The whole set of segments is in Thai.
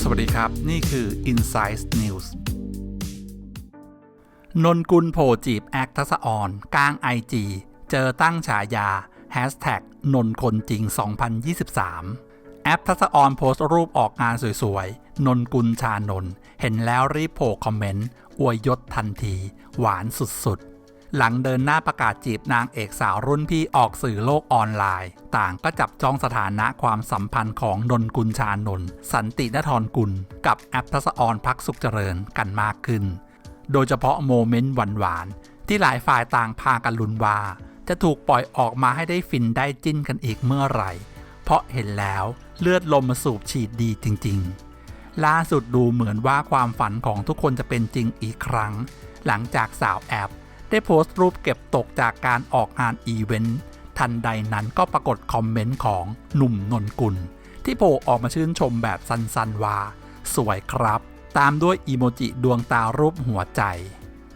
สวัสดีครับ นี่คือ Insight News นนกุลโผจีบแอคทัศออนกลางไอจีเจอตั้งฉายา Hashtag นนคนจริง 2023 แอปทัศออนโพสต์รูปออกงานสวยๆ นนกุลชานนท์เห็นแล้วรีบโผล่คอมเมนต์ อวยยศทันที หวานสุดๆ หลังเดินหน้าประกาศจีบนางเอกสาวรุ่นพี่ออกสื่อโลกออนไลน์ ต่างก็จับจ้องสถานะความสัมพันธ์ของนนกุลชานนท์สันตินทรกุล กับแอปทัศออนพักสุขเจริญกันมากขึ้น โดยเฉพาะโมเมนต์หวานๆที่หลายฝ่ายต่างพากันลุ้นว่า จะถูกปล่อยออกมาให้ได้ฟินได้จิ้นกันอีกเมื่อไหร่ เพราะเห็นแล้วเลือดลมมาสูบฉีดดีจริง ๆ ล่าสุดดูเหมือนว่าความฝันของทุกคนจะเป็นจริงอีกครั้ง หลังจากสาวแอป ได้โพสต์รูปเก็บตกจากการออกงานอีเวนต์ทันใดนั้นก็ปรากฏคอมเมนต์ของหนุ่มนนกุล ที่โผล่ออกมาชื่นชมแบบสั้นๆว่า สวยครับ ตามด้วยอีโมจิดวงตารูปหัวใจ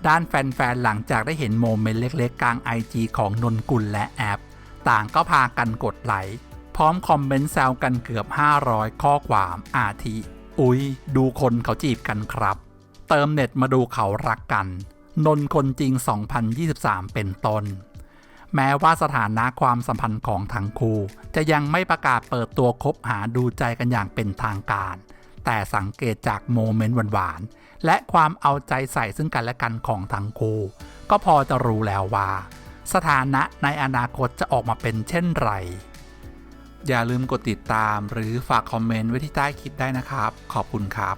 ด้านแฟนๆ หลังจากได้เห็นโมเมนต์เล็กๆ กลางไอจีของนนกุลและแอป ต่างก็พากันกดไลค์พร้อมคอมเมนต์แซวกันเกือบ 500 ข้อความอาทิ อุ๊ย ดูคนเขาจีบกันครับ เติมเน็ตมาดูเขารักกัน นนคนจริง 2023 เป็นต้น แม้ว่าสถานะความสัมพันธ์ของทั้งคู่ จะยังไม่ประกาศเปิดตัวคบหาดูใจกันอย่างเป็นทางการ แต่สังเกตจากโมเมนต์หวานๆ และความเอาใจใส่ซึ่งกันและกันของทั้งคู่ ก็พอจะรู้แล้วว่า สถานะในอนาคตจะออกมาเป็นเช่นไรอย่าลืมกดติดตามหรือฝากคอมเมนต์ไว้ที่ใต้คลิปได้นะครับ ขอบคุณครับ